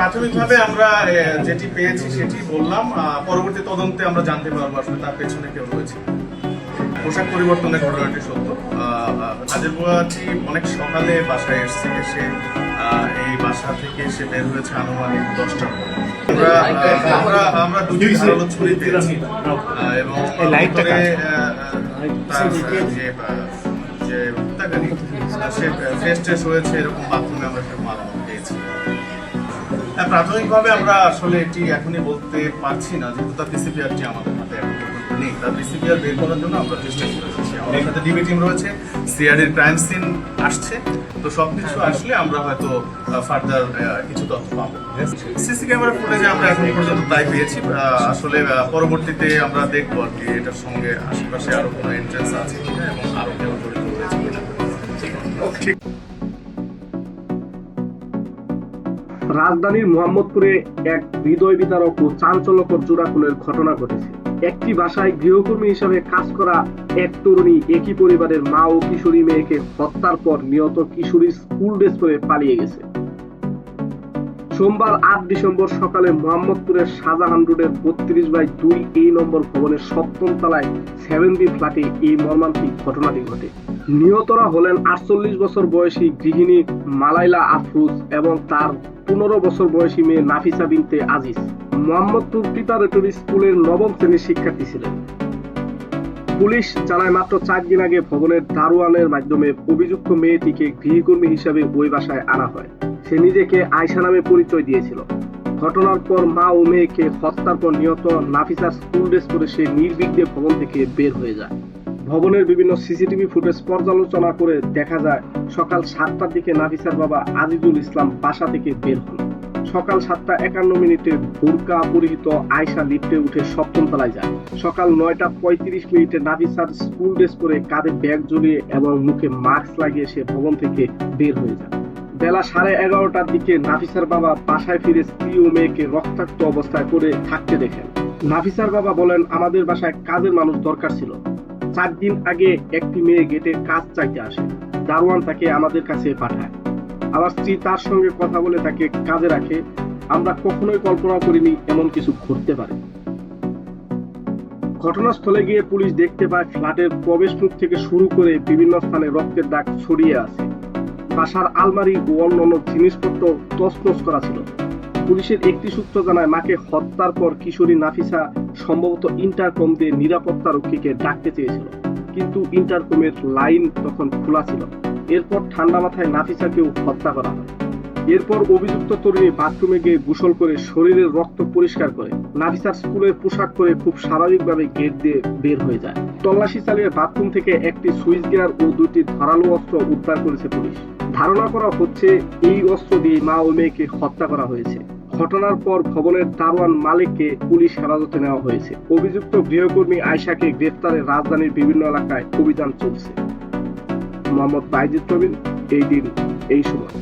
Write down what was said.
প্রাথমিকভাবে আমরা যেটি পেয়েছি সেটি বললাম পরবর্তী তদন্তে আমরা জানতে পারব আসলে তার পেছনে কেউ রয়েছে পোশাক পরিবর্তনের ঘটনাটি সত্য কাজের বুয়াটি অনেক সকালে বাসায় এসছে এসে এই বাসা থেকে এসে বের হয়েছে আনুমানিক দশটার পর আমরা আমরা আমরা দুটি ধারালো ছুরি পেয়েছি এবং ভিতরে, আহ, আহ, তার যে যে সে ফ্রেশ ট্রেশ হয়েছে এরকম বাথরুমে প্রাথমিকভাবে আমরা আসলে এটি এখনই বলতে পারছি না যেহেতু তার ডিসিপিআরটি আমাদের হাতে এখন নেই। তার ডিসিপিআর বের করার জন্য আমরা চেষ্টা করেছি আমাদের সাথে ডিবি টিম রয়েছে সিআরডির ক্রাইম সিন আসছে। তো সবকিছু আসলে আমরা হয়তো ফার্দার কিছু তথ্য পাবো। সিসি ক্যামেরা ফুটেজে আমরা এখন পর্যন্ত তাই পেয়েছি। আসলে পরবর্তীতে আমরা দেখব আর কি এটার সঙ্গে আশেপাশে আরও কোনো এন্ট্রেন্স আছে কিনা এবং আরও কেউ জড়িত রয়েছে কিনা। ঠিক। রাজধানীর মোহাম্মদপুরে এক হৃদয় বিতারক ও চাঞ্চল্যকর জোড়াখুনের ঘটনা ঘটেছে। একটি বাসায় গৃহকর্মী হিসাবে কাজ করা এক তরুণী একই পরিবারের মা ও কিশোরী মেয়েকে হত্যার পর নিহত কিশোরী স্কুল ড্রেস পরে পালিয়ে গেছে। সোমবার আট ডিসেম্বর সকালে মোহাম্মদপুরের শাহজাহান রোডের বত্রিশ বাই দুই এই নম্বর ভবনের সপ্তম তলায় সেভেন বি ফ্ল্যাটে এই মর্মান্তিক ঘটনাটি ঘটে। নিহতরা হলেন আটচল্লিশ বছর বয়সী গৃহিণী মালাইলা আফরুজ এবং তার পনেরো বছর বয়সী মেয়ে নাফিসা বিনতে আজিজ। মোহাম্মদপুর প্রিপারেটরি স্কুলের নবম শ্রেণির শিক্ষার্থী ছিলেন। পুলিশ জানায়, মাত্র চার দিন আগে ভবনের দারোয়ানের মাধ্যমে অভিযুক্ত মেয়েটিকে গৃহকর্মী হিসাবে ওই বাসায় আনা হয়। সে নিজেকে আয়সা নামে পরিচয় দিয়েছিল। ঘটনার পর মা ও মেয়েকে হত্যার পর নিহত নাফিসার স্কুল ড্রেস পরে সে নির্বিঘ্নে ভবন থেকে বের হয়ে যায়। ভবনের বিভিন্ন সিসিটিভি ফুটেজ পর্যালোচনা করে দেখা যায়, সকাল সাতটার দিকে নাফিসার বাবা আজিজুল ইসলাম বাসা থেকে বের হন। সকাল সাতটা একান্ন মিনিটে বোরকা পরিহিত আয়সা লিফটে উঠে সপ্তম তলায় যায়। সকাল নয়টা পঁয়ত্রিশ মিনিটে নাফিসার স্কুল ড্রেস পরে কাঁধে ব্যাগ ঝুলিয়ে এবং মুখে মাস্ক লাগিয়ে সে ভবন থেকে বের হয়ে যায়। বেলা সাড়ে এগারোটার দিকে নাফিসার বাবা বাসায় ফিরে স্ত্রী ও মেয়েকে রক্তাক্ত অবস্থায় পড়ে থাকতে দেখেন। নাফিসার বাবা বলেন, আমাদের বাসায় কাজের মানুষ দরকার ছিল। চার দিন আগে একটি মেয়ে গেটে কাজ চাইতে আসে। দারোয়ান তাকে আমাদের কাছে পাঠায়। আমার স্ত্রী তার সঙ্গে কথা বলে তাকে কাজে রাখে। আমরা কখনোই কল্পনা করিনি এমন কিছু ঘটতে পারে। ঘটনাস্থলে গিয়ে পুলিশ দেখতে পায়, ফ্ল্যাটের প্রবেশ মুখ থেকে শুরু করে বিভিন্ন স্থানে রক্তের দাগ ছড়িয়ে আছে। বাসার আলমারি ও অন্যান্য জিনিসপত্র তছনছ করা ছিল। পুলিশের একটি সূত্র জানায়, মাকে হত্যার পর কিশোরী নাফিসা সম্ভবত ইন্টারকম দিয়ে নিরাপত্তা রক্ষীকে ডাকতে চেয়েছিল। কিন্তু ইন্টারকমের লাইন তখন খোলা ছিল। এরপর ঠান্ডা মাথায় নাফিসাকেও হত্যা করা হয়। এরপর অভিযুক্ত তরুণী বাথরুমে গিয়ে গোসল করে শরীরের রক্ত পরিষ্কার করে নাফিসার স্কুলের পোশাক পরে খুব স্বাভাবিকভাবে গেট দিয়ে বের হয়ে যায়। তল্লাশি চালিয়ে বাথরুম থেকে একটি সুইচ গিয়ার ও দুটি ধারালো অস্ত্র উদ্ধার করেছে পুলিশ। ধারণা করা হচ্ছে, এই অস্ত্র দিয়ে মা ও মেয়েকে হত্যা করা হয়েছে। ঘটনার পর ভবনের দারোয়ান মালিককে পুলিশ হেফাজতে নেওয়া হয়েছে। অভিযুক্ত গৃহকর্মী আয়সাকে গ্রেফতারে রাজধানীর বিভিন্ন এলাকায় অভিযান চলছে। মোহাম্মদ বাইজিদ প্রবীণ, এই দিন, এই সময়।